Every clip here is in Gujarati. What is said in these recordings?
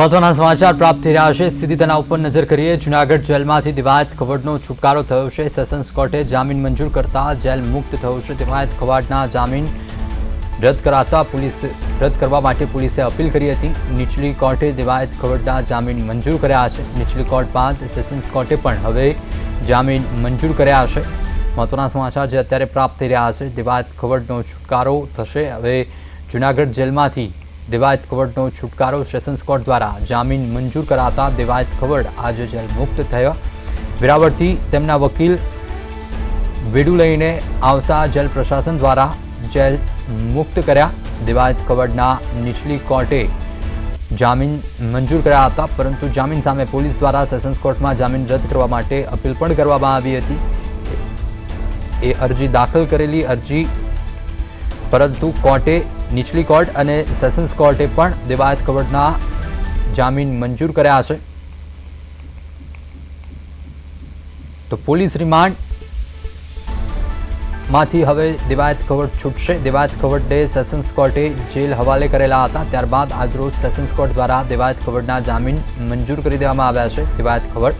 મહત્વના સમાચાર પ્રાપ્ત થઈ રહ્યા છે. સીધી તેના ઉપર નજર કરીએ. જુનાગઢ જેલમાંથી દિવાયત ખવડનો છુટકારો થયો છે. સેશન્સ કોર્ટે જામીન મંજૂર કરતા જેલ મુક્ત થયો છે. દિવાયત ખવાડના જામીન રદ કરાતા પોલીસ રદ કરવા માટે પોલીસે અપીલ કરી હતી. નીચલી કોર્ટે દિવાયત ખવડના જામીન મંજૂર કર્યા છે. નીચલી કોર્ટ બાદ સેશન્સ કોર્ટે પણ હવે જામીન મંજૂર કર્યા છે. મહત્વના સમાચાર જે અત્યારે પ્રાપ્ત થઈ રહ્યા છે. દિવાયત ખવડનો છુટકારો થશે. હવે જુનાગઢ જેલમાંથી દિવાયત ખવડનો છુટકારો સેશન્સ કોર્ટ દ્વારા જામીન મંજૂર કરાતા દેવાયત ખવડ આજે જેલ મુક્ત થયા. વેરાવળથી તેમના વકીલ વેડુ લઈને આવતા જેલ પ્રશાસન દ્વારા જેલ મુક્ત કર્યા. દેવાયત ખવડના નીચલી કોર્ટે જામીન મંજૂર કર્યા હતા, પરંતુ જામીન સામે પોલીસ દ્વારા સેશન્સ કોર્ટમાં જામીન રદ કરવા માટે અપીલ પણ કરવામાં આવી હતી. એ અરજી દાખલ કરેલી અરજી, પરંતુ કોર્ટે નીચલી કોર્ટ અને સેશન્સ કોર્ટે પણ દિવાયત ખવડના જામીન મંજૂર કર્યા છે. તો પોલીસ રિમાન્ડમાંથી હવે દિવાયત ખવડ છૂટશે. દિવાયત ખવડને સેશન્સ કોર્ટે જેલ હવાલે કરેલા હતા. ત્યારબાદ આજરોજ સેશન્સ કોર્ટ દ્વારા દેવાયત ખવડના જામીન મંજૂર કરી દેવામાં આવ્યા છે. દિવાયત ખવડ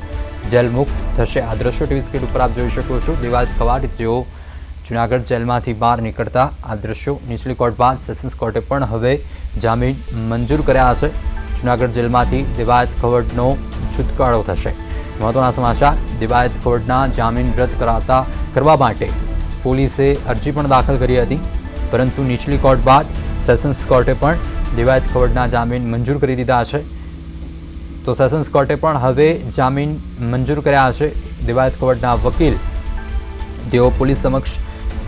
જેલ મુક્ત થશે. આ દ્રશ્યો ટીવી સ્ક્રીન ઉપર આપ જોઈ શકો છો. દિવાયત ખવાડ જેઓ જુનાગઢ જેલમાંથી બહાર નીકળતા આ દ્રશ્યો નીચલી કોર્ટ બાદ સેશન્સ કોર્ટે પણ હવે જામીન મંજૂર કર્યા છે જુનાગઢ જેલમાંથી દિવાયત ખવડનો છુટકારો થશે. મહત્વના સમાચાર, દિવાયત ખવડના જામીન રદ કરાતા કરવા માટે પોલીસે અરજી પણ દાખલ કરી હતી. પરંતુ નીચલી કોર્ટ બાદ સેશન્સ કોર્ટે પણ દિવાયત ખવડના જામીન મંજૂર કરી દીધા છે. તો સેશન્સ કોર્ટે પણ હવે જામીન મંજૂર કર્યા છે. દિવાયત ખવડના વકીલ તેઓ પોલીસ સમક્ષ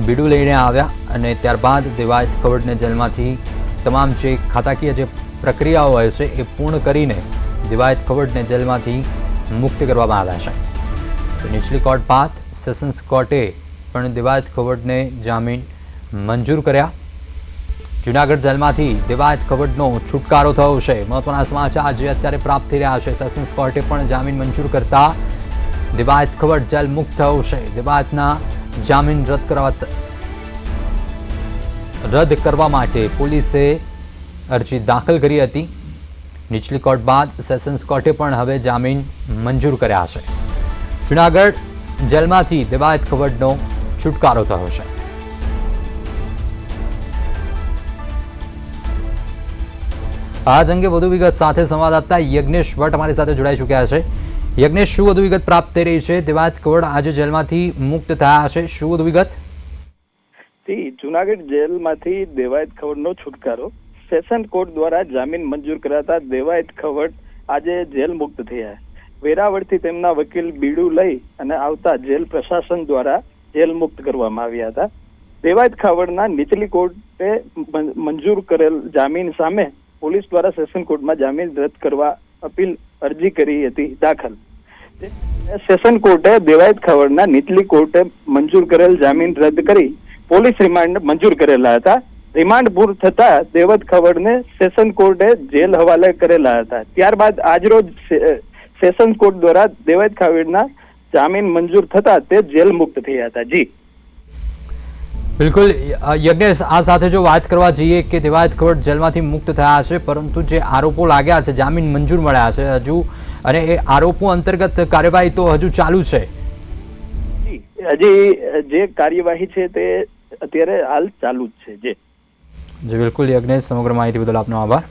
બીડું લઈને આવ્યા અને ત્યારબાદ દિવાયત ખવડને જેલમાંથી તમામ જે ખાતાકીય જે પ્રક્રિયાઓ હોય છે એ પૂર્ણ કરીને દિવાયત ખવડને જેલમાંથી મુક્ત કરવામાં આવ્યા છે. તો નીચલી કોર્ટ બાદ સેશન્સ કોર્ટે પણ દિવાયત ખવડને જામીન મંજૂર કર્યા. જુનાગઢ જેલમાંથી દિવાયત ખવડનો છુટકારો થયો છે. મહત્વના સમાચાર જે અત્યારે પ્રાપ્ત થઈ રહ્યા છે. સેશન્સ કોર્ટે પણ જામીન મંજૂર કરતા દિવાયત ખવડ જેલ મુક્ત થયો છે. દિવાયતના જામીન રદ કરવા રદ કરવા માટે પોલીસે અરજી દાખલ કરી હતી. નીચલી કોર્ટ બાદ સેશન્સ કોર્ટે પણ હવે જામીન મંજૂર કર્યા છે. જુનાગઢ જેલમાંથી દિવાયત ખવડનો છુટકારો થયો છે. આજ અંગે વધુ વિગત સાથે સંવાદદાતા યજ્ઞેશ ભટ્ટ અમારી સાથે જોડાઈ ચૂક્યા છે. યજ્ઞેશ, શું વધુ વિગત પ્રાપ્ત થઈ રહી છે? દિવાયત કોડ આજે જેલમાંથી મુક્ત થયા છે શું વધુ વિગત જુનાગઢ જેલમાંથી દેવાયત ખવડનો છુટકારો. સેશન કોર્ટ દ્વારા જામીન મંજૂર કરાતા દેવાયત ખવડ આજે જેલ મુક્ત થયા. વેરાવળથી તેમના વકીલ બીડું લઈ અને આવતા જેલ પ્રશાસન દ્વારા જેલ મુક્ત કરવામાં આવ્યા હતા. દેવાયત ખાવડના નીચલી કોર્ટે મંજૂર કરેલ જામીન સામે પોલીસ દ્વારા સેશન કોર્ટમાં જામીન રદ કરવા અપીલ અરજી કરી હતી દાખલ. સેશન કોર્ટે દેવાયત ખાવડના નીચલી કોર્ટે મંજૂર કરેલ જામીન રદ કરી પોલીસ રિમાન્ડ મંજૂર કરેલા હતા. રિમાન્ડ પૂર થતા દેવત ખવડને સેશન કોર્ટે જેલ હવાલે કરેલા હતા. ત્યારબાદ આજરોજ સેશન કોર્ટ દ્વારા દેવત ખવડના જામીન મંજૂર થતા તે જેલ મુક્ત થયા હતા. જી. બિલકુલ. યજ્ઞેશ આ સાથે જો વાત કરવા જઈએ કે દિવાયત કવડ જેલમાંથી મુક્ત થયા છે પરંતુ જે આરોપો લાગ્યા છે જામીન મંજૂર મળ્યા છે હજુ અને એ આરોપો અંતર્ગત કાર્યવાહી તો હજુ ચાલુ છે. હજી જે કાર્યવાહી છે તે અત્યારે હાલ ચાલુ જ છે જે. જી બિલકુલ. યજ્ઞેશ સમગ્ર માહિતી બદલ આપનો આભાર.